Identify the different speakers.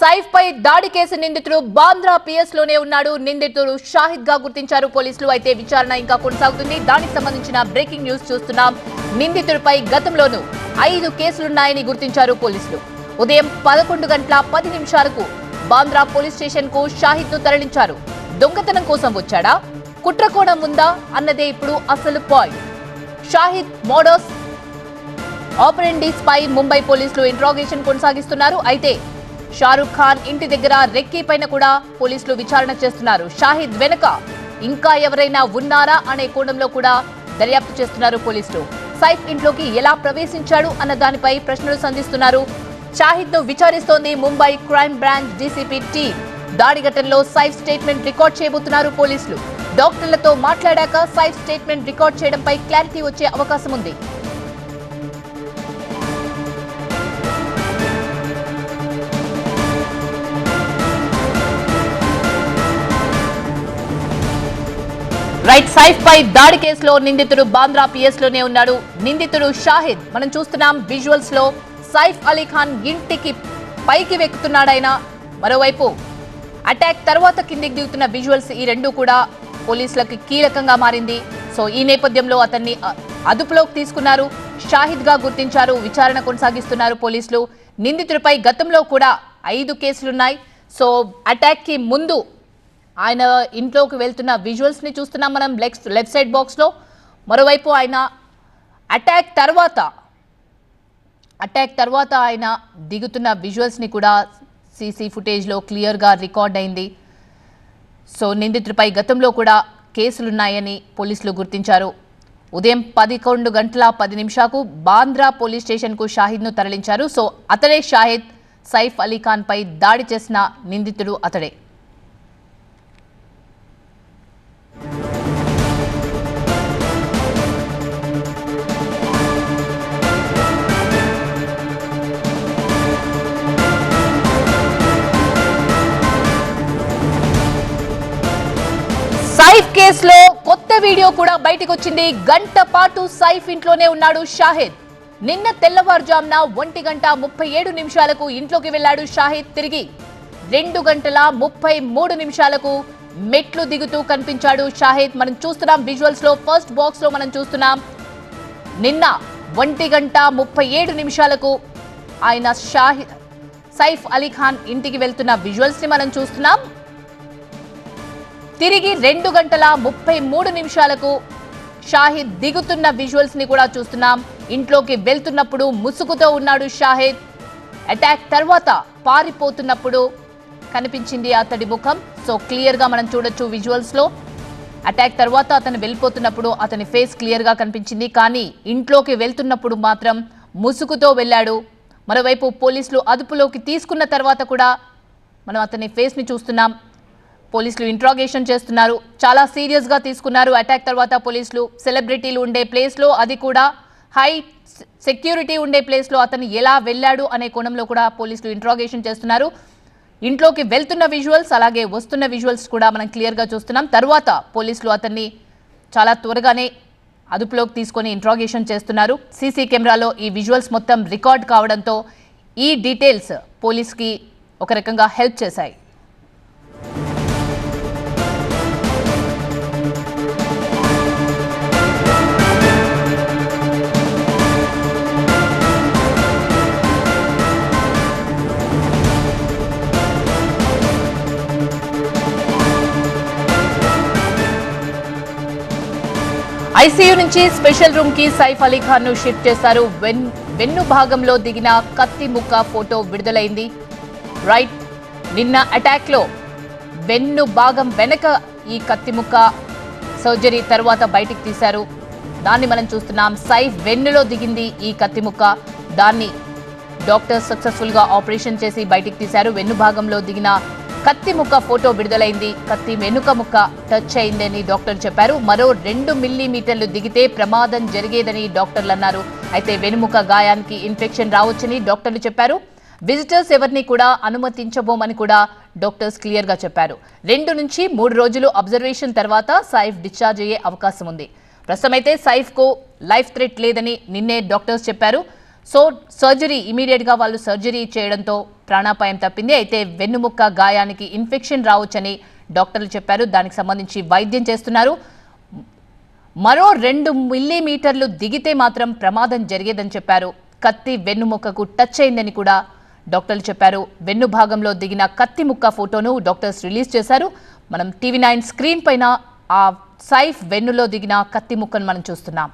Speaker 1: సైఫ్ పై దాడి కేసు నిందితుడు బాంద్రా పిఎస్లోనే ఉన్నాడు. నిందితుడు షాహిద్గా గుర్తించారు పోలీసులు. అయితే విచారణ ఇంకా కొనసాగుతుంది. దానికి సంబంధించిన బ్రేకింగ్ న్యూస్ చూస్తున్నాం. నిందితుడిపై గతంలోనూ ఐదు కేసులున్నాయని గుర్తించారు పోలీసులు. ఉదయం పదకొండు గంటల పది నిమిషాలకు బాంద్రా పోలీస్ స్టేషన్కు షాహిద్ను తరలించారు. దొంగతనం కోసం వచ్చాడా? కుట్రకోణం ఉందా? అన్నదే ఇప్పుడు అసలు పాయింట్. షాహిద్ మోడోస్ ఆపరెండీస్ పై ముంబై పోలీసులు ఇంట్రాగేషన్ కొనసాగిస్తున్నారు. అయితే షారుఖ్ ఖాన్ ఇంటి దగ్గర రెక్కీ పైన కూడా పోలీసులు విచారణ చేస్తున్నారు. షాహిద్ వెనుక ఇంకా ఎవరైనా ఉన్నారా అనే కోణంలో కూడా దర్యాప్తు చేస్తున్నారు పోలీసులు. సైఫ్ ఇంట్లోకి ఎలా ప్రవేశించాడు అన్న దానిపై ప్రశ్నలు సంధిస్తున్నారు. షాహిద్ను విచారిస్తోంది ముంబై క్రైమ్ బ్రాంచ్ డీసీపీ టీ. దాడి ఘటనలో సైఫ్ స్టేట్మెంట్ రికార్డ్ చేయబోతున్నారు పోలీసులు. డాక్టర్లతో మాట్లాడాక సైఫ్ స్టేట్మెంట్ రికార్డ్ చేయడంపై క్లారిటీ వచ్చే అవకాశం ఉంది రైట్ సైఫ్ పై దాడి కేసులో నిందితుడు బాంద్రా పిఎస్లోనే ఉన్నాడు. నిందితుడు షాహిద్. మనం చూస్తున్నాం విజువల్స్లో సైఫ్ అలీ ఖాన్ ఇంటికి పైకి వెక్కుతున్నాడాయన మరోవైపు అటాక్ తర్వాత కిందికి దిగుతున్న విజువల్స్ ఈ రెండు కూడా పోలీసులకు కీలకంగా మారింది. సో ఈ నేపథ్యంలో అతన్ని అదుపులోకి తీసుకున్నారు. షాహిద్గా గుర్తించారు. విచారణ కొనసాగిస్తున్నారు పోలీసులు. నిందితుడిపై గతంలో కూడా ఐదు కేసులున్నాయి. సో అటాక్కి ముందు ఆయన ఇంట్లోకి వెళ్తున్న విజువల్స్ని చూస్తున్నాం మనం లెఫ్ట్ లెఫ్ట్ సైడ్ బాక్స్లో మరోవైపు ఆయన అటాక్ తర్వాత అటాక్ తర్వాత ఆయన దిగుతున్న విజువల్స్ని కూడా సీసీ ఫుటేజ్లో క్లియర్గా రికార్డ్ అయింది. సో నిందితుడిపై గతంలో కూడా కేసులున్నాయని పోలీసులు గుర్తించారు. ఉదయం పదకొండు గంటల పది నిమిషాలకు బాంద్రా పోలీస్ స్టేషన్కు షాహిద్ను తరలించారు. సో అతడే షాహిద్ సైఫ్ అలీ దాడి చేసిన నిందితుడు అతడే. కేసులో కొత్త వీడియో కూడా బయటకు వచ్చింది గంట పాటు సైఫ్ ఇంట్లోనే ఉన్నాడు షాహిద్. నిన్న తెల్లవారుజామున ఒంటి గంట ముప్పై ఏడు నిమిషాలకు ఇంట్లోకి వెళ్ళాడు షాహిద్ తిరిగి. రెండు గంటల ముప్పై మూడు నిమిషాలకు మెట్లు దిగుతూ కనిపించాడు షాహిద్. మనం చూస్తున్నాం విజువల్స్లో ఫస్ట్ బాక్స్లో మనం చూస్తున్నాం. నిన్న ఒంటి గంట ముప్పై ఏడు నిమిషాలకు ఆయన షాహిద్ సైఫ్ అలీ ఖాన్ ఇంటికి వెళ్తున్న విజువల్స్ని మనం చూస్తున్నాం. తిరిగి రెండు గంటల ముప్పై మూడు నిమిషాలకు షాహిద్ దిగుతున్న విజువల్స్ని కూడా చూస్తున్నాం. ఇంట్లోకి వెళ్తున్నప్పుడు ముసుగుతో ఉన్నాడు షాహిద్. అటాక్ తర్వాత పారిపోతున్నప్పుడు కనిపించింది అతడి ముఖం. సో క్లియర్గా మనం చూడొచ్చు విజువల్స్లో. అటాక్ తర్వాత అతను వెళ్ళిపోతున్నప్పుడు అతని ఫేస్ క్లియర్గా కనిపించింది. కానీ ఇంట్లోకి వెళ్తున్నప్పుడు మాత్రం ముసుగుతో వెళ్ళాడు. మరోవైపు పోలీసులు అదుపులోకి తీసుకున్న తర్వాత కూడా మనం అతని ఫేస్ని చూస్తున్నాం. పోలీసులు ఇంట్రాగేషన్ చేస్తున్నారు. చాలా సీరియస్గా తీసుకున్నారు. అటాక్ తర్వాత పోలీసులు సెలబ్రిటీలు ఉండే ప్లేస్లో అది కూడా హై సెక్యూరిటీ ఉండే ప్లేస్లో అతను ఎలా వెళ్ళాడు అనే కోణంలో కూడా పోలీసులు ఇంట్రాగేషన్ చేస్తున్నారు. ఇంట్లోకి వెళ్తున్న విజువల్స్ అలాగే వస్తున్న విజువల్స్ కూడా మనం క్లియర్గా చూస్తున్నాం. తర్వాత పోలీసులు అతన్ని చాలా త్వరగానే అదుపులోకి తీసుకొని ఇంట్రాగేషన్ చేస్తున్నారు. సీసీ కెమెరాలో ఈ విజువల్స్ మొత్తం రికార్డ్ కావడంతో ఈ డీటెయిల్స్ పోలీస్కి ఒక రకంగా హెల్ప్ చేశాయి. ఐసీయూ నుంచి స్పెషల్ రూమ్కి సైఫ్ అలీఖాన్ను షిఫ్ట్ చేశారు. వెన్ వెన్ను భాగంలో దిగిన కత్తి ముక్క ఫోటో విడుదలైంది. రైట్ నిన్న అటాక్లో వెన్ను భాగం వెనక ఈ కత్తి ముక్క సర్జరీ తర్వాత బయటికి తీశారు. దాన్ని మనం చూస్తున్నాం. సైఫ్ వెన్నులో దిగింది ఈ కత్తి ముక్క. దాన్ని డాక్టర్ సక్సెస్ఫుల్గా ఆపరేషన్ చేసి బయటికి తీశారు. వెన్ను భాగంలో దిగిన కత్తి ముక్క ఫోటో విడుదలైంది. కత్తి వెనుక ముక్క టచ్ అయిందని డాక్టర్ చెప్పారు. మరో రెండు మిల్లీమీటర్లు దిగితే ప్రమాదం జరిగేదని డాక్టర్లు అన్నారు. అయితే వెనుముక గాయానికి ఇన్ఫెక్షన్ రావచ్చని డాక్టర్లు చెప్పారు. విజిటర్స్ ఎవరిని కూడా అనుమతించబోమని కూడా డాక్టర్స్ క్లియర్గా చెప్పారు. రెండు నుంచి మూడు రోజులు అబ్జర్వేషన్ తర్వాత సైఫ్ డిశ్చార్జ్ అయ్యే అవకాశం ఉంది. ప్రస్తుతం అయితే సైఫ్కు లైఫ్ థ్రెట్ లేదని నిన్నే డాక్టర్స్ చెప్పారు. సో సర్జరీ ఇమీడియట్గా వాళ్ళు సర్జరీ చేయడంతో ప్రాణాపాయం తప్పింది. అయితే వెన్నుముక్క గాయానికి ఇన్ఫెక్షన్ రావచ్చని డాక్టర్లు చెప్పారు. దానికి సంబంధించి వైద్యం చేస్తున్నారు. మరో రెండు మిల్లీమీటర్లు దిగితే మాత్రం ప్రమాదం జరిగేదని చెప్పారు. కత్తి వెన్నుముక్కకు టచ్ అయిందని కూడా డాక్టర్లు చెప్పారు. వెన్ను భాగంలో దిగిన కత్తి ముక్క ఫోటోను డాక్టర్స్ రిలీజ్ చేశారు. మనం టీవీ నైన్ స్క్రీన్ పైన ఆ సైఫ్ వెన్నులో దిగిన కత్తి ముక్కను మనం చూస్తున్నాం.